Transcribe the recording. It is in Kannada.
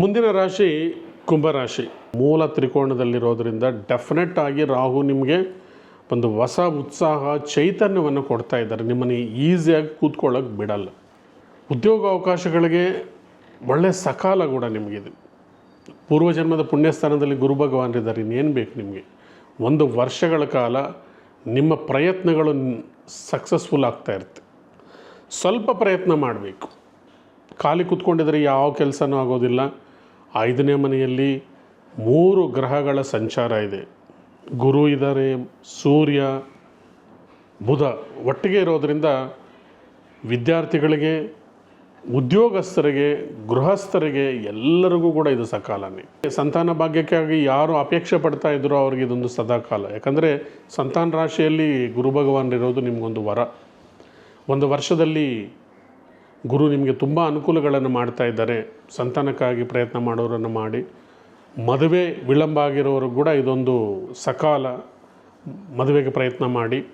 ಮುಂದಿನ ರಾಶಿ ಕುಂಭರಾಶಿ ಮೂಲ ತ್ರಿಕೋಣದಲ್ಲಿರೋದ್ರಿಂದ ಡೆಫಿನೆಟ್ ಆಗಿ ರಾಹು ನಿಮಗೆ ಒಂದು ಹೊಸ ಉತ್ಸಾಹ, ಚೈತನ್ಯವನ್ನು ಕೊಡ್ತಾ ಇದ್ದಾರೆ. ನಿಮ್ಮನ್ನು ಈಸಿಯಾಗಿ ಕೂತ್ಕೊಳ್ಳೋಕೆ ಬಿಡಲ್ಲ. ಉದ್ಯೋಗ ಅವಕಾಶಗಳಿಗೆ ಒಳ್ಳೆಯ ಸಕಾಲ ಕೂಡ ನಿಮಗಿದೆ. ಪೂರ್ವಜನ್ಮದ ಪುಣ್ಯಸ್ಥಾನದಲ್ಲಿ ಗುರು ಭಗವಾನರಿದ್ದಾರೆ ಇನ್ನೇನು ಬೇಕು ನಿಮಗೆ? ಒಂದು ವರ್ಷಗಳ ಕಾಲ ನಿಮ್ಮ ಪ್ರಯತ್ನಗಳು ಸಕ್ಸಸ್ಫುಲ್ ಆಗ್ತಾ ಇರುತ್ತೆ. ಸ್ವಲ್ಪ ಪ್ರಯತ್ನ ಮಾಡಬೇಕು. ಖಾಲಿ ಕೂತ್ಕೊಂಡಿದ್ರೆ ಯಾವ ಕೆಲಸನೂ ಆಗೋದಿಲ್ಲ. ಐದನೇ ಮನೆಯಲ್ಲಿ ಮೂರು ಗ್ರಹಗಳ ಸಂಚಾರ ಇದೆ. ಗುರು ಇದ್ದಾರೆ, ಸೂರ್ಯ, ಬುಧ. ಒಟ್ಟಿಗೆ ಇರೋದರಿಂದ ವಿದ್ಯಾರ್ಥಿಗಳಿಗೆ, ಉದ್ಯೋಗಸ್ಥರಿಗೆ, ಗೃಹಸ್ಥರಿಗೆ ಎಲ್ಲರಿಗೂ ಕೂಡ ಇದು ಸಕಾಲನೇ. ಸಂತಾನ ಭಾಗ್ಯಕ್ಕಾಗಿ ಯಾರು ಅಪೇಕ್ಷೆ ಪಡ್ತಾ ಇದ್ರೋ ಅವ್ರಿಗೆ ಇದೊಂದು ಸದಾಕಾಲ. ಯಾಕಂದರೆ ಸಂತಾನ ರಾಶಿಯಲ್ಲಿ ಗುರು ಭಗವಾನ್ ಇರೋದು ನಿಮಗೊಂದು ವರ. ಒಂದು ವರ್ಷದಲ್ಲಿ ಗುರು ನಿಮಗೆ ತುಂಬ ಅನುಕೂಲಗಳನ್ನು ಮಾಡ್ತಾ ಇದ್ದಾರೆ. ಸಂತಾನಕ್ಕಾಗಿ ಪ್ರಯತ್ನ ಮಾಡೋರನ್ನು ಮಾಡಿ. ಮದುವೆ ವಿಳಂಬ ಆಗಿರೋರು ಕೂಡ ಇದೊಂದು ಸಕಾಲ ಮದುವೆಗೆ ಪ್ರಯತ್ನ ಮಾಡಿ.